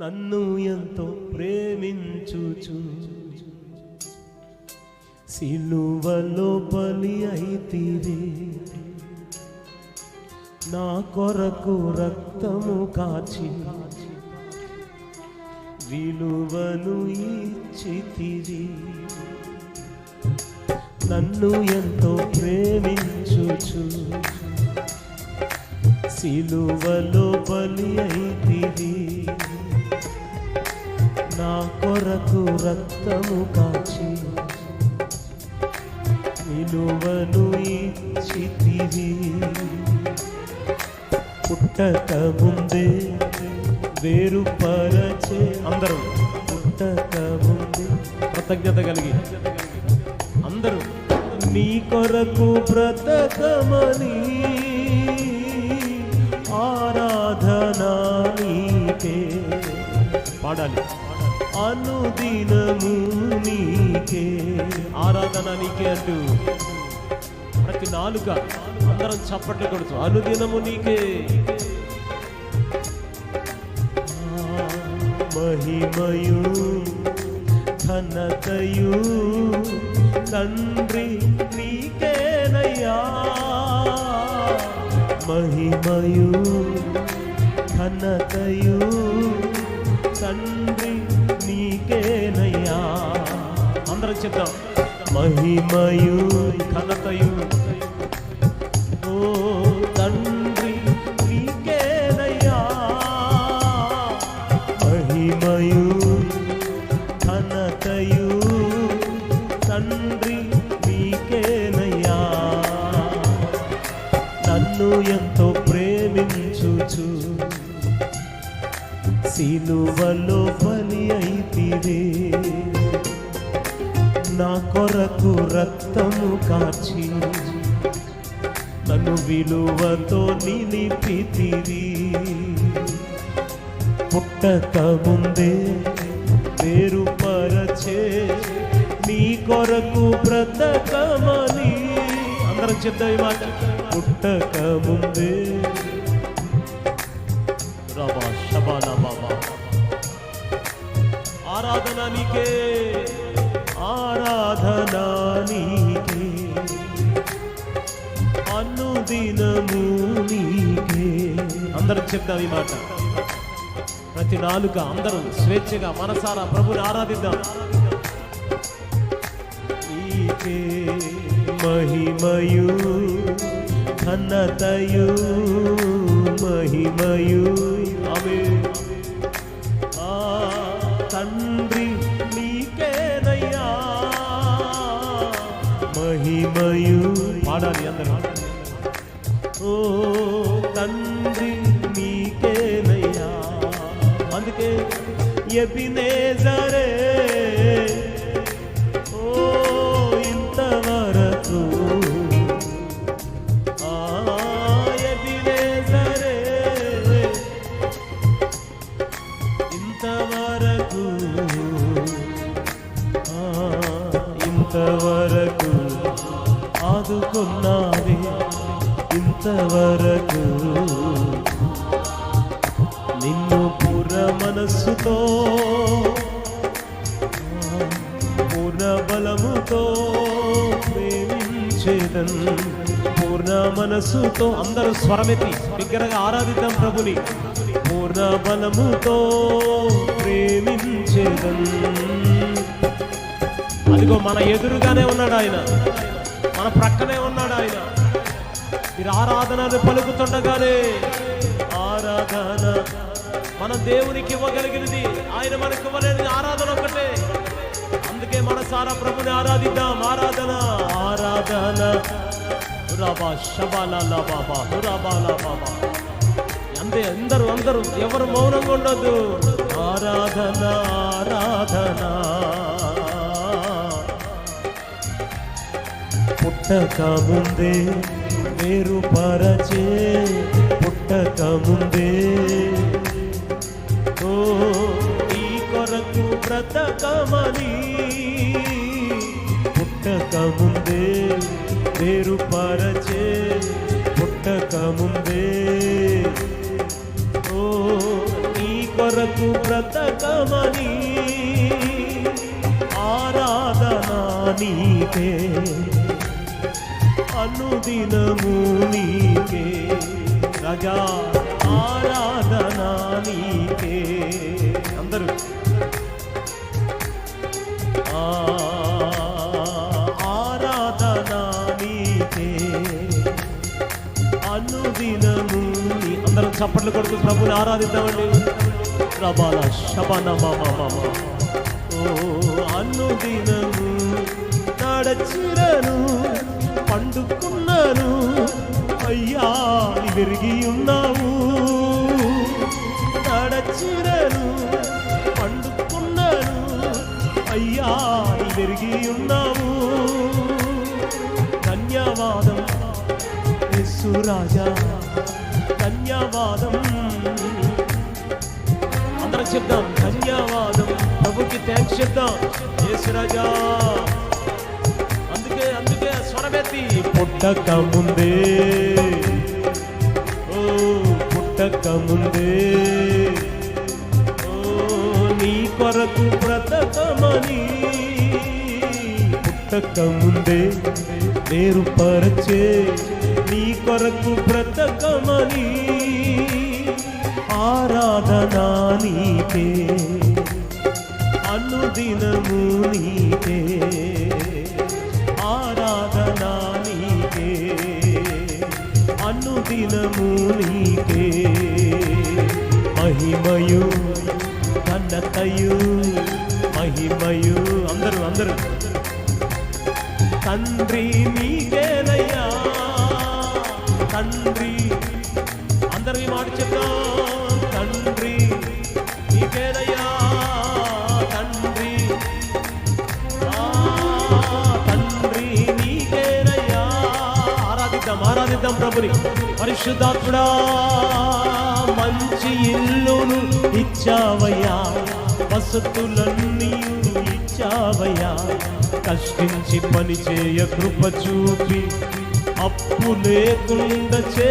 నన్ను ఎంతో ప్రేమించుచు. సిలువలో బలి అయితివి. నా కొరకు రక్తము కాచి. విలువను ఇచ్చితిరి నన్ను ఎంతో ప్రేమించుచు. సిలువలో బలి నా కొరకు రక్తము కాచి విలువను ఇచ్చితివి. పుట్టక ముందే వేరుపరచే అందరూ. పుట్టక ముందే కృతజ్ఞత కలిగి. అందరూ నీ కొరకు బ్రతకమని ఆరాధనా నీకే పాడాలి. అనుదినము నీకే. ఆరాధన నీకే అంటూ ప్రతి నాలుక అందరం చప్పట్లు కొడుతూ అనుదినము నీకే. మహిమయు ఘనతయు తండ్రి నీకేనయ్యా. మహిమయు ఘనతయు తండ్రి నీకేనయ్యా అందరం చెప్తాం మహిమయు ఘనతయు కొరకు రక్తము కాచి నన్ను విలువతో నిలిపితిరి పుట్టక ముందే పేరు పరచే నీ కొరకు బ్రతకమని. అందరం చెప్తాం ఈ మాట. పుట్టక ముందే. రబా శబానా బాబా. ఆరాధన నీకే. ఆరాధన నీకే అనుదినము నీకే. అందరం చెప్తాం ఈ మాట. ప్రతి నాలుక అందరూ స్వేచ్ఛగా మనసారా ప్రభుని ఆరాధిద్దాం. నీకే మహిమయు ఘనతయు మహిమయు. ఆమె ఆ తండ్రి మహిమయు పాడాలి అందరూ. ఓ తండ్రి నీకేనయ్యా అందుకే ఎబినేజరే. ఓ ఇంతవరకు ఇంతవరకు ఆదుకున్నావే ఇంతవరకు? నిన్ను పూర్ణ మనస్సుతో పూర్ణ బలముతో ప్రేమించేదన్ పూర్ణ మనస్సుతో. అందరూ స్వరమెత్తి బిగ్గరగా ఆరాధిద్దాం ప్రభుని. పూర్ణ బలముతో ప్రేమించేదన్. అదిగో మన ఎదురుగానే ఉన్నాడు ఆయన మన ప్రక్కనే ఉన్నాడు ఆయన. మీరు ఆరాధనను పలుకుతుండగానే ఆరాధన మన దేవునికి ఇవ్వగలిగినది. ఆయన మనకి ఇవ్వలేని ఆరాధన ఒకటే అందుకే మన సారా ప్రభుని ఆరాధిద్దాం. ఆరాధన ఆరాధన. హురాబా షబాలా బాబా హురాబాలా బాబా అంతే అందరూ అందరూ ఎవరు మౌనంగా ఉండదు ఆరాధన ఆరాధన. పుట్టక ముందే వేరు పరచే పుట్టక ముందే ఓ ఈ కొరకు బ్రతకమని పుట్టక ముందే వేరు పరచే పుట్టక ముందే ఓ ఈ కొరకు బ్రతకమని ఆరాధనా నీకే అనుదినము నీకే. రజా ఆరాధన నీకే. అందరూ. ఆ, ఆరాధన నీకే. అనుదినము నీ. అందరం చప్పట్లు కొడుతూ ప్రభుని ఆరాధిద్దామండి. ప్రభాల శబన ఓ అనుదినము నడచిరను విరిగి ఉన్నావు నడచిరను పండుకున్నాను. అయ్యా తిరిగి విరిగి ఉన్నావు ధన్యవాదం యేసు రాజా. ధన్యవాదం. అందరం చెప్దాం ధన్యవాదం. ప్రభుకి థ్యాంక్స్ చెప్దాం యేసు రాజా. అందుకే అందుకే స్వరమెత్తి పుట్టక ముందే పుట్టక నీ కొరకు బ్రతకమని పుట్టకముందే ముందే వేరుపరచే నీ కొరకు బ్రతకమని ఆరాధనా నీకే అనుదినము నీకే ఆరాధనా నీ దినము నీకే. మహిమయు ఘనతయు మహిమయు. అందరూ అందరూ. తండ్రి నీ ఆరాధిద్దాం ప్రభుని. పరిశుద్ధాత్ముడా మంచి ఇల్లును ఇచ్చావయ్యా. వసతులన్నీ ఇచ్చావయ్యా. కష్టించి పని చేయ కృప చూపి అప్పు లేకుండా చే